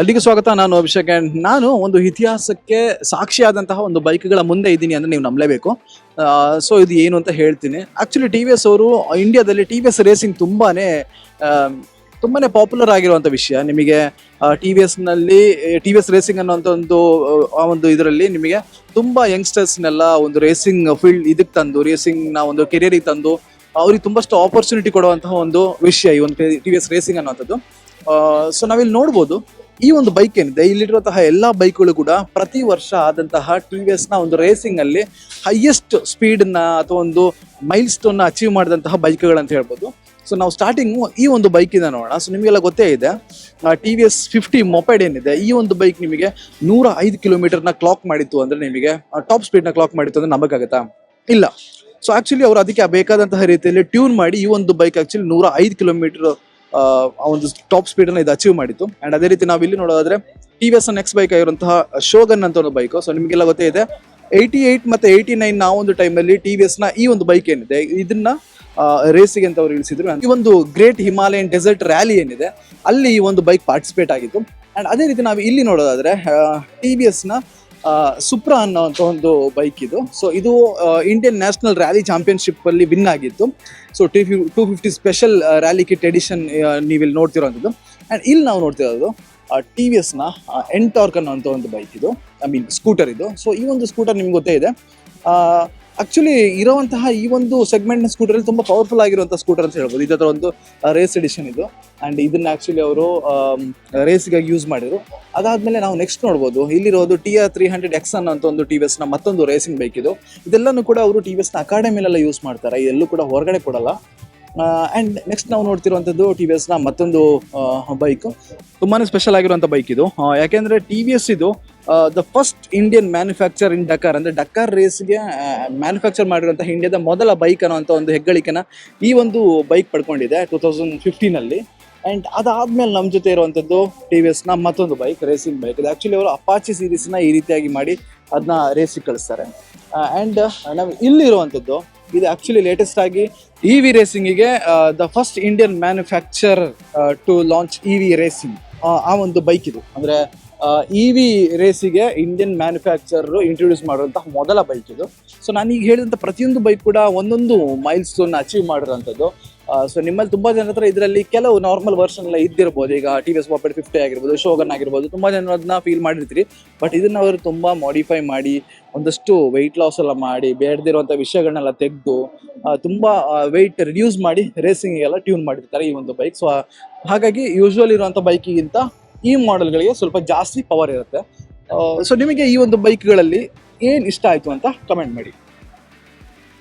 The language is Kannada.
ಅಲ್ಲಿಗೆ ಸ್ವಾಗತ, ನಾನು ಅಭಿಷೇಕ್ ಅಂಡ್ ನಾನು ಒಂದು ಇತಿಹಾಸಕ್ಕೆ ಸಾಕ್ಷಿಯಾದಂತಹ ಒಂದು ಬೈಕ್ಗಳ ಮುಂದೆ ಇದ್ದೀನಿ ಅಂದ್ರೆ ನೀವು ನಂಬಲೇಬೇಕು. ಸೊ ಇದು ಏನು ಅಂತ ಹೇಳ್ತೀನಿ. ಆ್ಯಕ್ಚುಲಿ ಟಿ ವಿ ಎಸ್ ಅವರು ಇಂಡಿಯಾದಲ್ಲಿ ಟಿ ವಿ ಎಸ್ ರೇಸಿಂಗ್ ತುಂಬಾ ತುಂಬಾನೇ ಪಾಪ್ಯುಲರ್ ಆಗಿರುವಂಥ ವಿಷಯ. ನಿಮಗೆ ಟಿ ವಿ ಎಸ್ನಲ್ಲಿ ಟಿ ವಿ ಎಸ್ ರೇಸಿಂಗ್ ಅನ್ನೋಂಥ ಒಂದು, ಆ ಒಂದು ಇದರಲ್ಲಿ ನಿಮಗೆ ತುಂಬಾ ಯಂಗ್ಸ್ಟರ್ಸ್ನೆಲ್ಲ ಒಂದು ರೇಸಿಂಗ್ ಫೀಲ್ಡ್ ಇದಕ್ಕೆ ತಂದು ರೇಸಿಂಗ್ನ ಒಂದು ಕೆರಿಯರಿಗೆ ತಂದು, ಅವ್ರಿಗೆ ತುಂಬಷ್ಟು ಆಪರ್ಚುನಿಟಿ ಕೊಡುವಂತಹ ಒಂದು ವಿಷಯ ಈ ಒಂದು ಟಿ ವಿ ಎಸ್ ರೇಸಿಂಗ್ ಅನ್ನೋಂಥದ್ದು ಸೊ ನಾವಿಲ್ಲಿ ನೋಡ್ಬೋದು. ಈ ಒಂದು ಬೈಕ್ ಏನಿದೆ, ಇಲ್ಲಿರುವಂತಹ ಎಲ್ಲಾ ಬೈಕ್ಗಳು ಕೂಡ ಪ್ರತಿ ವರ್ಷ ಆದಂತಹ ಟಿ ವಿ ಎಸ್ನ ಒಂದು ರೇಸಿಂಗ್ ಅಲ್ಲಿ ಹೈಯೆಸ್ಟ್ ಸ್ಪೀಡ್ನ ಅಥವಾ ಒಂದು ಮೈಲ್ ಸ್ಟೋನ್ನ ಅಚೀವ್ ಮಾಡಿದಂತಹ ಅಂತ ಹೇಳ್ಬೋದು. ಸೊ ನಾವು ಸ್ಟಾರ್ಟಿಂಗ್ ಈ ಒಂದು ಬೈಕ್ ಇಂದ ನೋಡೋಣ. ಸೊ ನಿಮಗೆಲ್ಲ ಗೊತ್ತೇ ಇದೆ T V S fifty moped ಏನಿದೆ, ಈ ಒಂದು ಬೈಕ್ ನಿಮಗೆ ನೂರ ಐದು ಕಿಲೋಮೀಟರ್ನ ಕ್ಲಾಕ್ ಮಾಡಿತ್ತು ಅಂದ್ರೆ ನಿಮಗೆ ಟಾಪ್ ಸ್ಪೀಡ್ನ ಕ್ಲಾಕ್ ಮಾಡಿತ್ತು ಅಂದ್ರೆ ನಂಬಕ್ಕಾಗತ್ತಾ? ಇಲ್ಲ. ಸೊ ಆಕ್ಚುಲಿ ಅವರು ಅದಕ್ಕೆ ಬೇಕಾದಂತಹ ರೀತಿಯಲ್ಲಿ ಟ್ಯೂನ್ ಮಾಡಿ ಈ ಒಂದು ಬೈಕ್ ಆಕ್ಚುಲಿ ನೂರ ಐದು ಕಿಲೋಮೀಟರ್ ಆ ಒಂದು ಟಾಪ್ ಸ್ಪೀಡ್ ಅನ್ನ ಇದು ಅಚೀವ್ ಮಾಡಿತ್ತು. ಅಂಡ್ ಅದೇ ರೀತಿ ನಾವು ಇಲ್ಲಿ ನೋಡೋದಾದ್ರೆ T V S next bike ಆಗಿರುವಂತಹ ಶೋಗನ್ ಅಂತ ಒಂದು ಬೈಕ್ ಸೊ ನಿಮಗೆಲ್ಲ ಗೊತ್ತೇ ಇದೆ. ಏಯ್ಟಿ ಏಯ್ಟ್ ಮತ್ತೆ ಏಯ್ಟಿ ನೈನ್ ಆ ಒಂದು ಟೈಮಲ್ಲಿ ಟಿ ವಿ ನ ಈ ಒಂದು ಬೈಕ್ ಏನಿದೆ, ಇದನ್ನ ರೇಸಿಗೆ ಅಂತ ಅವರು ಇಳಿಸಿದ್ರು. ಈ ಒಂದು ಗ್ರೇಟ್ ಹಿಮಾಲಯನ್ ಡೆಸರ್ಟ್ ರ್ಯಾಲಿ ಏನಿದೆ, ಅಲ್ಲಿ ಈ ಒಂದು ಬೈಕ್ ಪಾರ್ಟಿಸಿಪೇಟ್ ಆಗಿತ್ತು. ಅಂಡ್ ಅದೇ ರೀತಿ ನಾವು ಇಲ್ಲಿ ನೋಡೋದಾದ್ರೆ ಟಿ ವಿ ಎಸ್ನ ಸುಪ್ರಾ ಅನ್ನೋಂಥ ಒಂದು ಬೈಕ್ ಇದು. ಸೊ ಇದು ಇಂಡಿಯನ್ ನ್ಯಾಷನಲ್ ರ್ಯಾಲಿ ಚಾಂಪಿಯನ್ಶಿಪ್ ಅಲ್ಲಿ ವಿನ್ ಆಗಿತ್ತು ಸೊ ಟಿ ಫಿ two fifty special rally kit edition ನೀವಿಲ್ಲಿ ಇಲ್ಲಿ ನೋಡ್ತಿರೋಂಥದ್ದು. ಅಂಡ್ ಇಲ್ಲಿ ನಾವು ನೋಡ್ತಿರೋದು ಟಿ ವಿ ಎಸ್ನ ಎಂಟಾರ್ಕ್ ಅನ್ನೋಂಥ ಒಂದು ಬೈಕ್ ಇದು. ಐ ಮೀನ್ ಸ್ಕೂಟರ್ ಇದು. ಸೊ ಈ ಒಂದು ಸ್ಕೂಟರ್ ನಿಮ್ಗೆ ಗೊತ್ತೇ ಇದೆ. ಆಕ್ಚುಲಿ ಇರುವಂತಹ ಈ ಒಂದು ಸೆಗ್ಮೆಂಟ್ ಸ್ಕೂಟರ್ ತುಂಬಾ ಪವರ್ಫುಲ್ ಆಗಿರುವಂಥ ಸ್ಕೂಟರ್ ಅಂತ ಹೇಳ್ಬೋದು. ಇದರ ಒಂದು ರೇಸ್ ಎಡಿಷನ್ ಇದು. ಅಂಡ್ ಇದನ್ನ ಆಕ್ಚುಲಿ ಅವರು ರೇಸ್ಗಾಗಿ ಯೂಸ್ ಮಾಡಿದ್ರು. ಅದಾದ್ಮೇಲೆ ನಾವು ನೆಕ್ಸ್ಟ್ ನೋಡ್ಬೋದು. ಇಲ್ಲಿರೋದು T R three hundred X ಅಂತ ಒಂದು ಟಿ ವಿ ಎಸ್ನ ಮತ್ತೊಂದು ರೇಸಿಂಗ್ ಬೈಕ್ ಇದು. ಇದೆಲ್ಲನೂ ಕೂಡ ಅವರು ಟಿ ವಿ ಎಸ್ನ ಅಕಾಡೆಮಿಲೆಲ್ಲ ಯೂಸ್ ಮಾಡ್ತಾರೆ. ಇದೆಲ್ಲೂ ಕೂಡ ಹೊರಗಡೆ ಕೊಡಲ್ಲ. ಅಂಡ್ ನೆಕ್ಸ್ಟ್ ನಾವು ನೋಡ್ತಿರುವಂಥದ್ದು ಟಿ ವಿ ಎಸ್ನ ಮತ್ತೊಂದು ಬೈಕ್ ತುಂಬಾ ಸ್ಪೆಷಲ್ ಆಗಿರುವಂಥ ಬೈಕ್ ಇದು. ಯಾಕೆಂದ್ರೆ ಟಿ ವಿ ಎಸ್ ಇದು the first Indian manufacture in Dakar ಅಂದರೆ ಡಕಾರ್ ರೇಸ್ಗೆ ಮ್ಯಾನುಫ್ಯಾಕ್ಚರ್ ಮಾಡಿರುವಂಥ ಇಂಡಿಯಾದ ಮೊದಲ ಬೈಕ್ ಅನ್ನೋಂಥ ಒಂದು ಹೆಗ್ಗಳಿಕೆನ ಈ ಒಂದು ಬೈಕ್ ಪಡ್ಕೊಂಡಿದೆ ಟೂ ತೌಸಂಡ್ ಫಿಫ್ಟೀನಲ್ಲಿ ಆ್ಯಂಡ್ ಅದಾದಮೇಲೆ ನಮ್ಮ ಜೊತೆ ಇರುವಂಥದ್ದು ಟಿ ವಿ ಎಸ್ನ ಮತ್ತೊಂದು ಬೈಕ್ ರೇಸಿಂಗ್ ಬೈಕ್ ಇದು ಆ್ಯಕ್ಚುಲಿ ಅವರು ಅಪಾಚಿ ಸೀರೀಸ್ನ ಈ ರೀತಿಯಾಗಿ ಮಾಡಿ ಅದನ್ನ ರೇಸಿಗೆ ಕಳಿಸ್ತಾರೆ. ಆ್ಯಂಡ್ ನಾವು ಇಲ್ಲಿರುವಂಥದ್ದು ಇದು ಆ್ಯಕ್ಚುಲಿ ಲೇಟೆಸ್ಟ್ ಆಗಿ E V ರೇಸಿಂಗಿಗೆ the first Indian manufacture to launch E V racing ಆ ಒಂದು ಬೈಕ್ ಇದು. ಅಂದ್ರೆ ಇ ವಿ ರೇಸಿಗೆ ಇಂಡಿಯನ್ ಮ್ಯಾನುಫ್ಯಾಕ್ಚರ್ ಇಂಟ್ರೊಡ್ಯೂಸ್ ಮಾಡುವಂತಹ ಮೊದಲ ಬೈಕ್ ಇದು. ಸೊ ನಾನು ಈಗ ಹೇಳಿದಂಥ ಪ್ರತಿಯೊಂದು ಬೈಕ್ ಕೂಡ ಒಂದೊಂದು ಮೈಲ್ ಸ್ಟೋನ್ ಅಚೀವ್ ಮಾಡಿರೋಂಥದ್ದು ಸೊ ನಿಮ್ಮಲ್ಲಿ ತುಂಬಾ ಜನ ಹತ್ರ ಇದರಲ್ಲಿ ಕೆಲವು ನಾರ್ಮಲ್ ವರ್ಷನ್ ಎಲ್ಲ ಇದ್ದಿರ್ಬೋದು. ಈಗ ಟಿ ವಿ ಎಸ್ ಪಾಪೆಟ್ ಫಿಫ್ಟಿ ಆಗಿರ್ಬೋದು ಶೋಗನ್ ಆಗಿರ್ಬೋದು, ತುಂಬಾ ಜನ ಅದನ್ನ ಫೀಲ್ ಮಾಡಿರ್ತೀರಿ. ಬಟ್ ಇದನ್ನ ಅವರು ತುಂಬಾ ಮಾಡಿಫೈ ಮಾಡಿ, ಒಂದಷ್ಟು ವೆಯ್ಟ್ ಲಾಸ್ ಎಲ್ಲ ಮಾಡಿ ಬೇಡದಿರುವಂಥ ವಿಷಯಗಳನ್ನೆಲ್ಲ ತೆಗೆದು ತುಂಬಾ ವೆಯ್ಟ್ ರಿಡ್ಯೂಸ್ ಮಾಡಿ ರೇಸಿಂಗಿಗೆಲ್ಲ ಟ್ಯೂನ್ ಮಾಡಿರ್ತಾರೆ ಈ ಒಂದು ಬೈಕ್ ಸೊ ಹಾಗಾಗಿ ಯೂಶುವಲ್ ಇರುವಂಥ ಬೈಕಿಗಿಂತ ಈ ಮಾಡೆಲ್ಗಳಿಗೆ ಸ್ವಲ್ಪ ಜಾಸ್ತಿ ಪವರ್ ಇರುತ್ತೆ. ಸೊ ನಿಮಗೆ ಈ ಒಂದು ಬೈಕ್ಗಳಲ್ಲಿ ಏನು ಇಷ್ಟ ಆಯಿತು ಅಂತ ಕಮೆಂಟ್ ಮಾಡಿ.